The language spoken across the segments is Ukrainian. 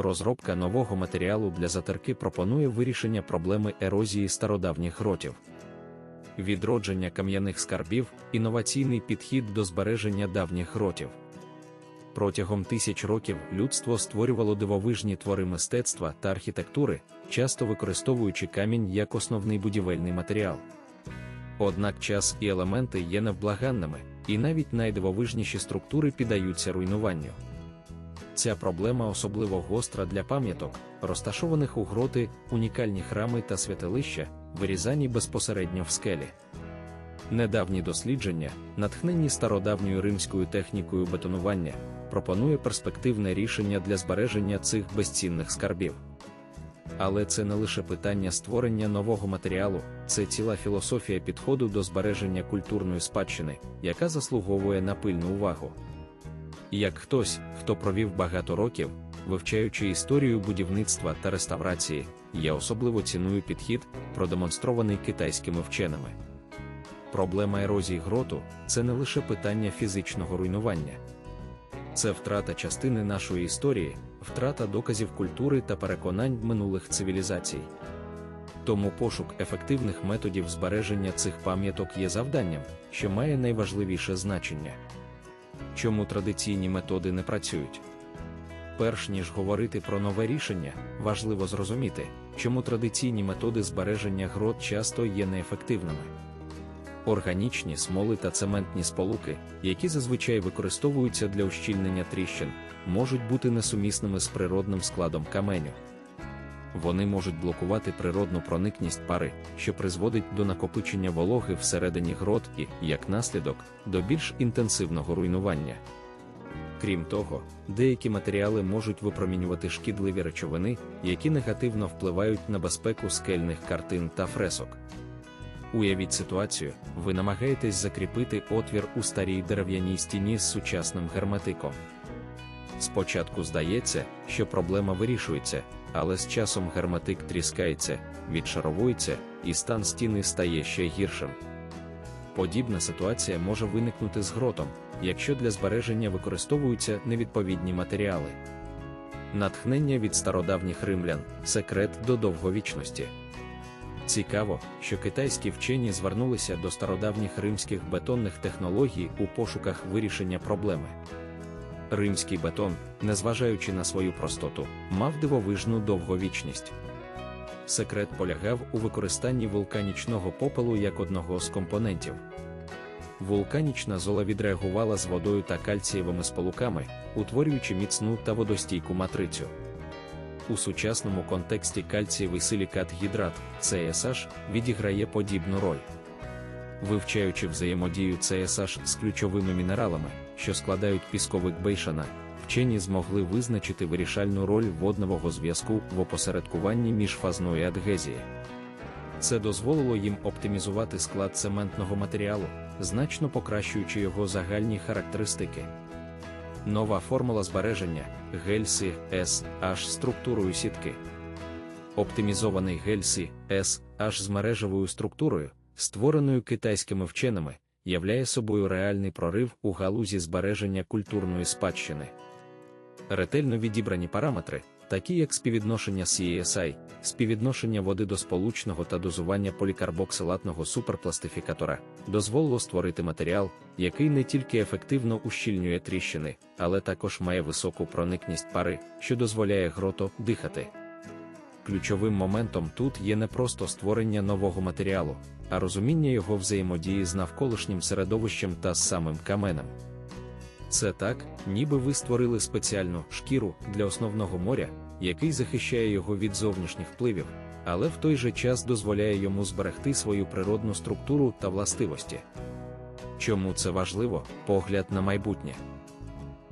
Розробка нового матеріалу для затирки пропонує вирішення проблеми ерозії стародавніх гротів. Відродження кам'яних скарбів інноваційний підхід до збереження давніх гротів. Протягом тисяч років людство створювало дивовижні твори мистецтва та архітектури, часто використовуючи камінь як основний будівельний матеріал. Однак час і елементи є невблаганними, і навіть найдивовижніші структури піддаються руйнуванню. Ця проблема особливо гостра для пам'яток, розташованих у гроти, унікальні храми та святилища, вирізані безпосередньо в скелі. Недавні дослідження, натхнені стародавньою римською технікою бетонування, пропонує перспективне рішення для збереження цих безцінних скарбів. Але це не лише питання створення нового матеріалу, це ціла філософія підходу до збереження культурної спадщини, яка заслуговує на пильну увагу. Як хтось, хто провів багато років, вивчаючи історію будівництва та реставрації, я особливо ціную підхід, продемонстрований китайськими вченими. Проблема ерозії гроту це не лише питання фізичного руйнування, це втрата частини нашої історії, втрата доказів культури та переконань минулих цивілізацій. Тому пошук ефективних методів збереження цих пам'яток є завданням, що має найважливіше значення. Чому традиційні методи не працюють? Перш ніж говорити про нове рішення, важливо зрозуміти, чому традиційні методи збереження грот часто є неефективними. Органічні смоли та цементні сполуки, які зазвичай використовуються для ущільнення тріщин, можуть бути несумісними з природним складом каменю. Вони можуть блокувати природну проникність пари, що призводить до накопичення вологи всередині грот і, як наслідок, до більш інтенсивного руйнування. Крім того, деякі матеріали можуть випромінювати шкідливі речовини, які негативно впливають на безпеку скельних картин та фресок. Уявіть ситуацію, ви намагаєтесь закріпити отвір у старій дерев'яній стіні з сучасним герметиком. Спочатку здається, що проблема вирішується, але з часом герметик тріскається, відшаровується, і стан стіни стає ще гіршим. Подібна ситуація може виникнути з гротом, якщо для збереження використовуються невідповідні матеріали. Натхнення від стародавніх римлян секрет до довговічності. Цікаво, що китайські вчені звернулися до стародавніх римських бетонних технологій у пошуках вирішення проблеми. Римський бетон, незважаючи на свою простоту, мав дивовижну довговічність. Секрет полягав у використанні вулканічного попелу як одного з компонентів. Вулканічна зола відреагувала з водою та кальцієвими сполуками, утворюючи міцну та водостійку матрицю. У сучасному контексті кальцієвий силікат гідрат CSH відіграє подібну роль. Вивчаючи взаємодію CSH з ключовими мінералами, що складають пісковик бейшана, вчені змогли визначити вирішальну роль воднового зв'язку в опосередкуванні міжфазної адгезії. Це дозволило їм оптимізувати склад цементного матеріалу, значно покращуючи його загальні характеристики. Нова формула збереження гельсі С H структурою сітки. Оптимізований гельсі С H з мережевою структурою, створеною китайськими вченими, являє собою реальний прорив у галузі збереження культурної спадщини. Ретельно відібрані параметри, такі як співвідношення CSI, співвідношення води до сполучного та дозування полікарбоксилатного суперпластифікатора, дозволило створити матеріал, який не тільки ефективно ущільнює тріщини, але також має високу проникність пари, що дозволяє грото дихати. Ключовим моментом тут є не просто створення нового матеріалу, а розуміння його взаємодії з навколишнім середовищем та з самим каменем. Це так, ніби ви створили спеціальну шкіру для основного моря, який захищає його від зовнішніх впливів, але в той же час дозволяє йому зберегти свою природну структуру та властивості. Чому це важливо? Погляд на майбутнє.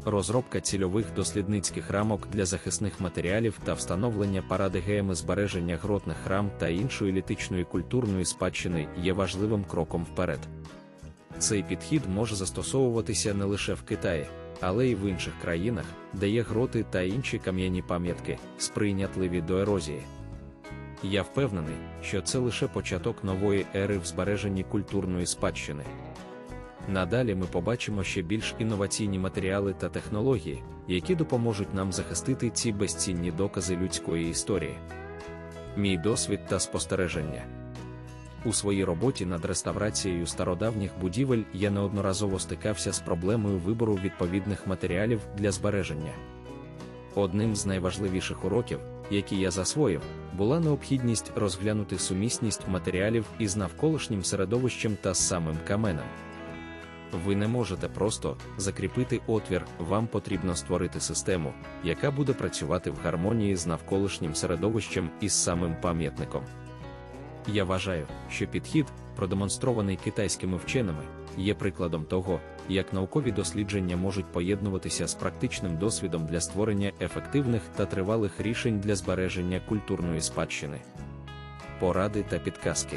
Розробка цільових дослідницьких рамок для захисних матеріалів та встановлення парадигеми збереження гротних рам та іншої літичної культурної спадщини є важливим кроком вперед. Цей підхід може застосовуватися не лише в Китаї, але й в інших країнах, де є гроти та інші кам'яні пам'ятки, сприйнятливі до ерозії. Я впевнений, що це лише початок нової ери в збереженні культурної спадщини. Надалі ми побачимо ще більш інноваційні матеріали та технології, які допоможуть нам захистити ці безцінні докази людської історії. Мій досвід та спостереження. У своїй роботі над реставрацією стародавніх будівель я неодноразово стикався з проблемою вибору відповідних матеріалів для збереження. Одним з найважливіших уроків, які я засвоїв, була необхідність розглянути сумісність матеріалів із навколишнім середовищем та самим каменем. Ви не можете просто закріпити отвір, вам потрібно створити систему, яка буде працювати в гармонії з навколишнім середовищем і з самим пам'ятником. Я вважаю, що підхід, продемонстрований китайськими вченими, є прикладом того, як наукові дослідження можуть поєднуватися з практичним досвідом для створення ефективних та тривалих рішень для збереження культурної спадщини. Поради та підказки.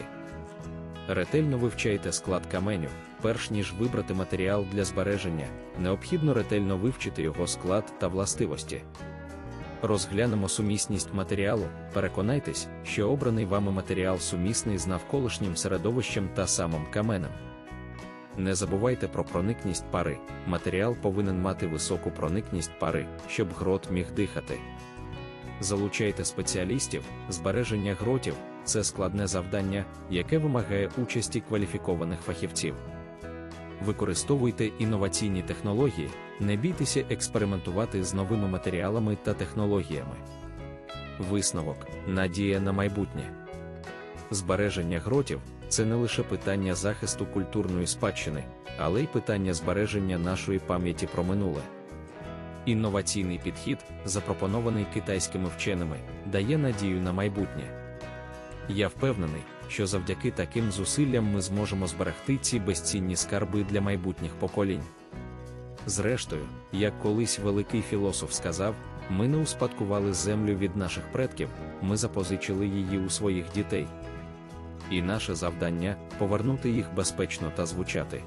Ретельно вивчайте склад каменю, перш ніж вибрати матеріал для збереження, необхідно ретельно вивчити його склад та властивості. Розглянемо сумісність матеріалу, переконайтесь, що обраний вами матеріал сумісний з навколишнім середовищем та самим каменем. Не забувайте про проникність пари, матеріал повинен мати високу проникність пари, щоб грот міг дихати. Залучайте спеціалістів, збереження гротів це складне завдання, яке вимагає участі кваліфікованих фахівців. Використовуйте інноваційні технології, не бійтеся експериментувати з новими матеріалами та технологіями. Висновок надія на майбутнє. Збереження гротів це не лише питання захисту культурної спадщини, але й питання збереження нашої пам'яті про минуле. Інноваційний підхід, запропонований китайськими вченими, дає надію на майбутнє. Я впевнений, що завдяки таким зусиллям ми зможемо зберегти ці безцінні скарби для майбутніх поколінь. Зрештою, як колись великий філософ сказав, ми не успадкували землю від наших предків, ми запозичили її у своїх дітей. І наше завдання повернути їх безпечно та звучати.